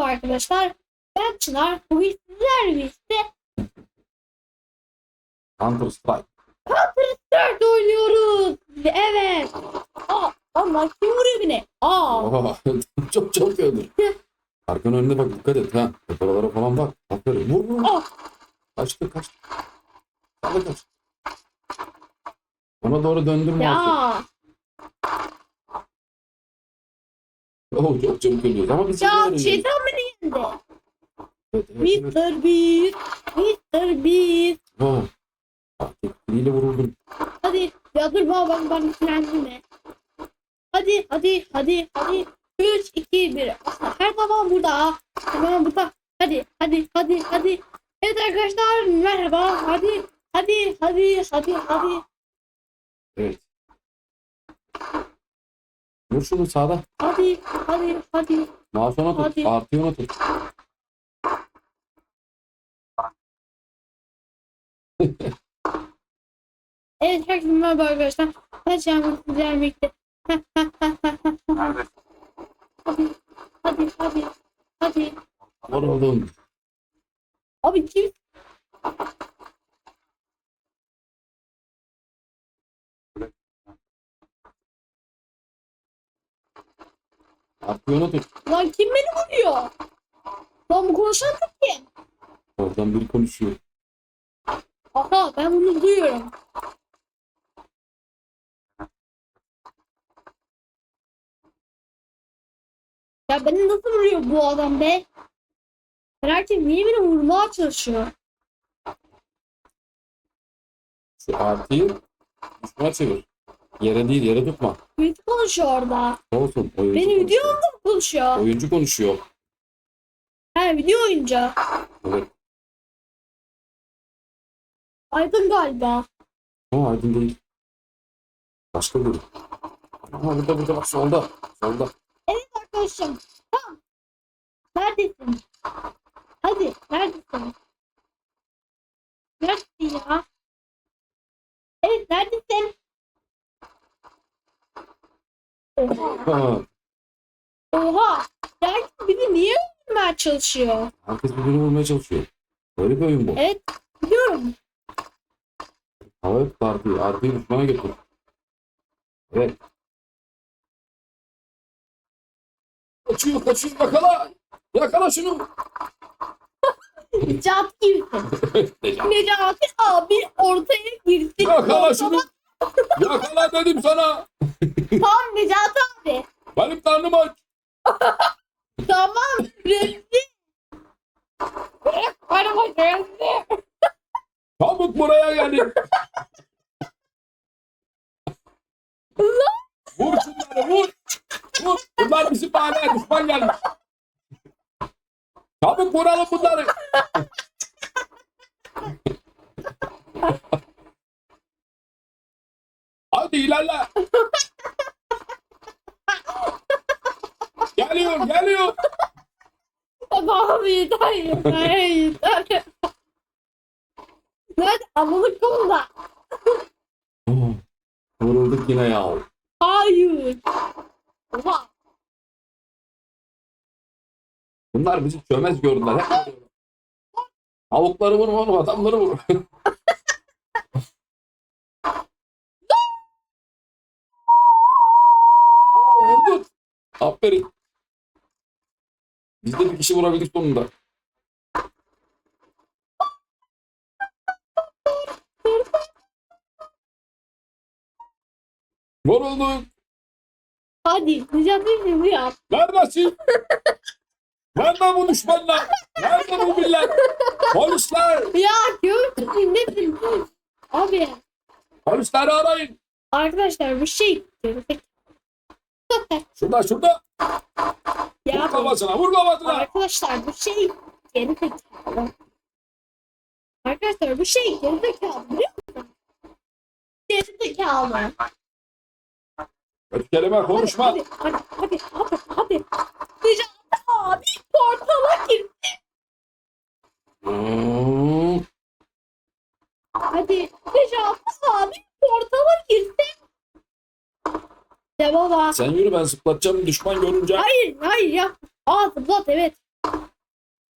Merhaba arkadaşlar. Ben Çınar. Bugün sizlerle birlikte Counter Strike. dört oynuyoruz. Evet. Aa, Allah kim vuruyor beni? Aa, Oha, çok çok öldür. Arkanın önüne bak dikkat et ha. Tepelere falan bak. Aferin. Vur vur. Ah. Kaçtı kaçtı. Hadi kaç. Ona doğru döndürme artık. Oh, çok çabuk ölüyoruz ama biz Ya şeytan evet, evet. Mr. Beast. Mr. Beast. Artık biriyle vuruldum. Hadi. Ya dur baba ben ben kendime. Hadi hadi hadi hadi. 3 2 1. Her zaman burada. Her zaman burada. Hadi hadi hadi hadi. Evet arkadaşlar merhaba. Hadi hadi hadi hadi hadi. Evet. Vur şunu sağda. Hadi hadi hadi. Mouse ona tut. Hadi. Artıyı ona tut. Evet herkese merhaba arkadaşlar. Şahmet sizlerle birlikte. Hadi hadi hadi. Hadi. Vuruldum. Abi kim? Tut. Lan kim beni vuruyor? Lan bu konuşan da kim? Oradan biri konuşuyor. Aha ben bunu duyuyorum. Ya beni nasıl vuruyor bu adam be? Herkes niye beni vurmaya çalışıyor? Şu artıyı düşmana çevir. Yere değil yere tutma. Birisi konuşuyor orada. Olsun. Oyuncu Benim konuşuyor. videomda mı konuşuyor? Oyuncu konuşuyor. He video oyuncu. Evet. Aydın galiba. Ama Aydın değil. Başka biri. Ama burada burada bak solda. Solda. Arkadaşım. Tamam. Neredesin? Hadi neredesin? Neredesin ya? Evet neredesin? Oha. Ha, Oha. Herkes beni niye öldürmeye çalışıyor? herkes birbirini vurmaya çalışıyor. Böyle bir oyun bu. Evet biliyorum. Hava hep artıyı. Artıyı düşmana götür. Evet. Kaçıyor kaçıyor yakala. Yakala şunu. Necati gibisin. Necati abi ortaya girdi. Yakala şunu. Yakala dedim sana. Tamam Necati abi. Benim karnım aç. Tamam. Rezil. Bak rezil. Çabuk buraya gelin. vur şunları vur. Vur. Bunlar bizim mahalleye düşman gelmiş. Çabuk vuralım bunları. Hadi ilerle. geliyor geliyor. Tamam yeter yeter yeter. Nerede? Amalık. Oh, Vurulduk yine ya. Hayır. Oha. Bunlar bizi çömez gördüler. Hep Avukları vurma oğlum adamları vur. Aferin. Biz de bir kişi vurabildik sonunda. Vurulduk. Hadi Necati şimdi yap. Neredesin? Nerede bu düşmanlar? Nerede bu millet? Polisler! Ya gördün nesin? Abi Polisleri arayın. arkadaşlar bir şey Şurada şurada. Vur ya kafasına vur kafasına. arkadaşlar bu şey geri zekalı. Arkadaşlar bu şey geri zekalı biliyor musun? Geri zekalı. Kötü kelime konuşma. Hadi hadi hadi hadi hadi. Abi Sen yürü ben zıplatacağım düşman görünce. Hayır hayır ya. Aa zıplat evet.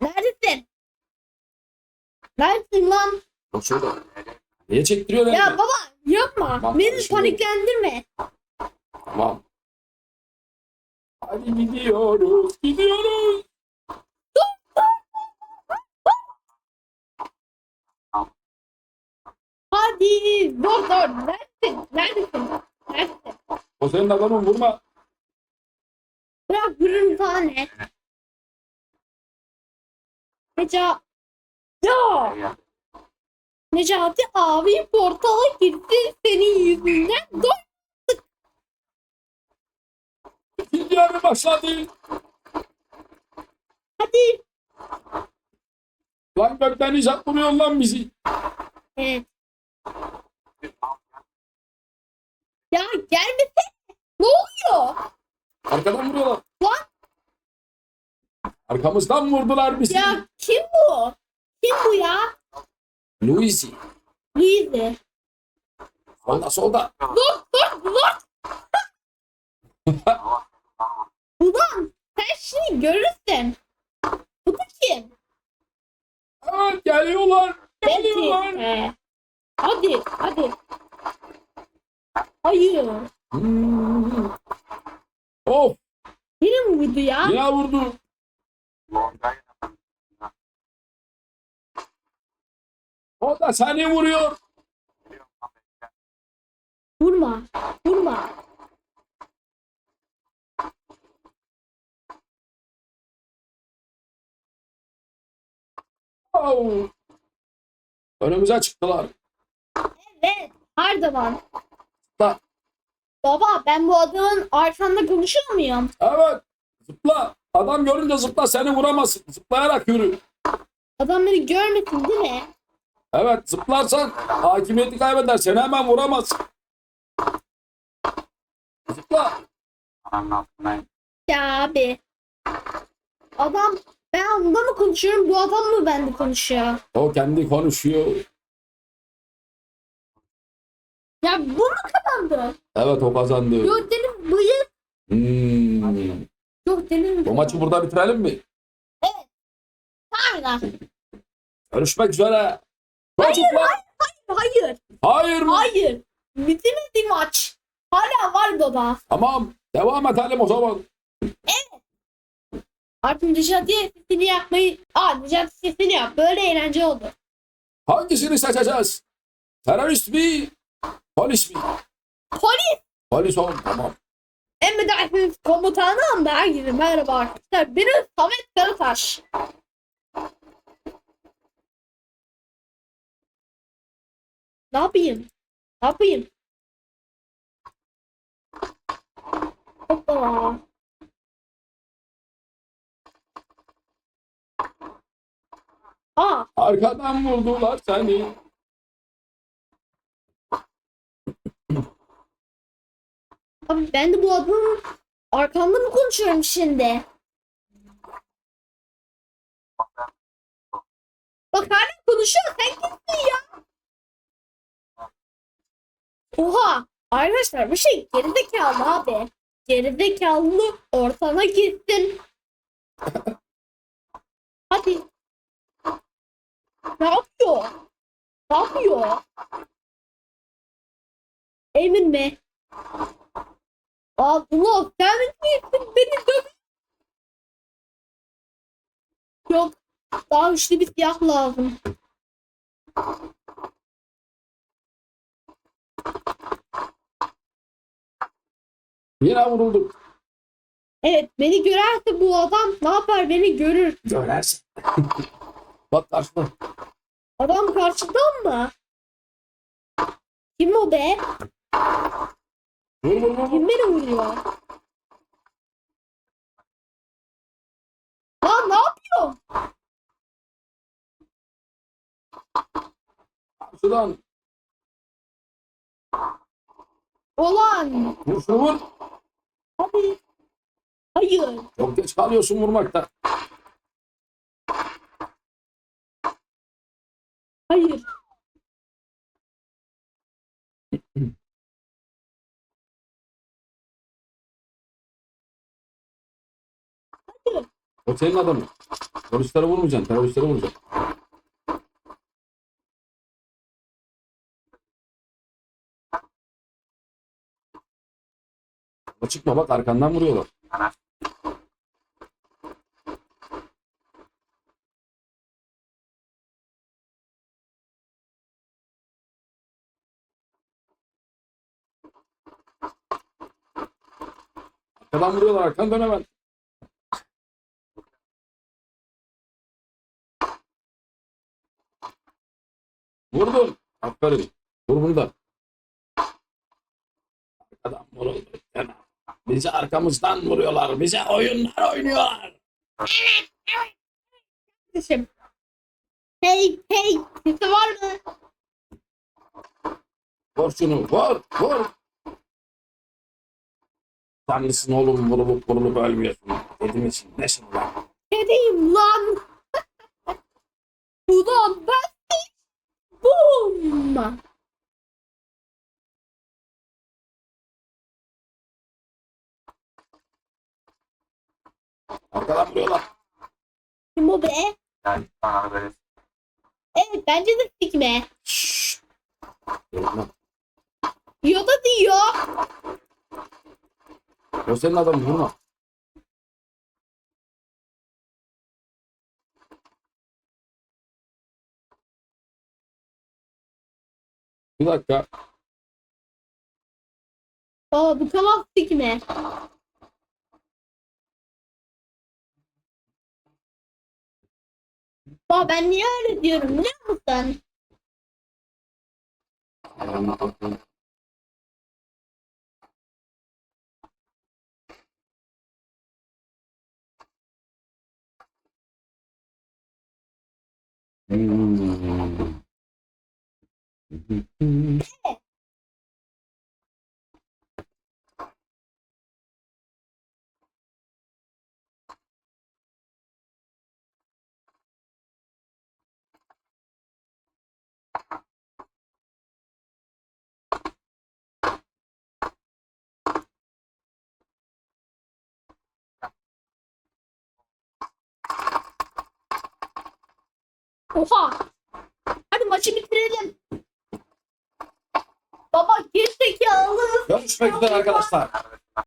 Neredesin? Neredesin lan? Bak şurada. Niye çektiriyor beni? Ya baba yapma. Bak, Beni paniklendirme. Tamam. Hadi gidiyoruz gidiyoruz. Hadi. Dur dur. Neredesin? Neredesin? Neredesin? O senin adamın vurma. Bırak vurun tane. Neca... Ya! Necati abi portala girdi senin yüzünden. Dur. İkinci yarı başladı. Hadi. Lan gökten icat vuruyor lan bizi. Evet. Ya gelmesene. Ne oluyor? Arkadan vuruyorlar. Lan. Arkamızdan vurdular bizi. Ya kim bu? Kim bu ya? Luisi. Luizi. Solda solda. Dur dur dur. Ulan sen şimdi görürsün. Bu da kim? Aa, geliyorlar. Geliyorlar. Betty. Hadi hadi. Hayır. Hmm. Of. Yine mi vurdu ya? Yine vurdu. O da seni vuruyor. Vurma. Vurma. Oh. Önümüze çıktılar. Evet. Her zaman. Baba ben bu adamın arkanda konuşuyor muyum? Evet. Zıpla. Adam görünce zıpla seni vuramazsın. Zıplayarak yürü. Adam beni görmesin değil mi? Evet zıplarsan hakimiyeti kaybeder. Seni hemen vuramaz. Zıpla. Ya abi. Adam ben onunla mı konuşuyorum bu adam mı bende konuşuyor? O kendi konuşuyor. Ya bu mu kazandı? Evet o kazandı. Yok dedim bıyık. Hmm. Yok dedim. Bu maçı burada bitirelim mi? Aynen. Görüşmek üzere. Çocuklar. Hayır. Hayır mı? Hayır. Bitirmedi maç. Hala var baba. Tamam. Devam edelim o zaman. Artık Necati sesini yapmayı... Aa Necati sesini yap. Böyle eğlence oldu. Hangisini seçeceğiz? Terörist mi? Polis mi? Polis. Polis ol. Tamam. Emredersiniz komutanım. Herkese merhaba arkadaşlar. Benim Samet Karataş. Ne yapayım? Ne yapayım? Hoppa. Aa, Arkadan vurdular seni. Abi ben de bu adamın arkamda mı konuşuyorum şimdi? Bak hala konuşuyor. Sen kimsin ya? Oha! Arkadaşlar bu şey gerizekalı abi. Gerizekalı ortama gitsin. Hadi. Ne yapıyor? Ne yapıyor? Emin mi? Allah sen misin beni döv. Yok. Daha güçlü bir silah lazım. Yine vurulduk. Evet beni görerse bu adam ne yapar beni görür. Görersin. Bak karşıda. Adam karşıdan mı? Kim o be? Vur vur vur. Kim beni vuruyor? Lan ne yapıyor? Karşıdan. Olan. Vur şunu vur. Hadi. Hayır. Çok geç kalıyorsun vurmakta. Hayır. O senin adamın. Teröristlere vurmayacaksın. Teröristlere vuracaksın. Çıkma bak arkandan vuruyorlar. Arkadan vuruyorlar arkadan dön hemen. Vurdum. Aferin. Vur bunu da. Arkadan vuruldu. Hemen. Bizi arkamızdan vuruyorlar. Bize oyunlar oynuyorlar. Kardeşim. Hey hey. Kimse var mı? Vur şunu. Vur. Vur. Misin oğlum vurulup vurulup ölmüyorsun. Dedim için nesin lan? Kediyim lan. Ulan ben Boom. Arkadan vuruyorlar. Kim o be? Yani bana böyle Evet bence de sikme. Şşş. Yapma. Yoda diyor. O senin adamın vurma. Bir dakika. Aa bu tamam sikme. Aa ben niye öyle diyorum biliyor musun? Hmm. Oha. Hadi maçı bitirelim. Baba gerizekalı. Görüşmek üzere arkadaşlar.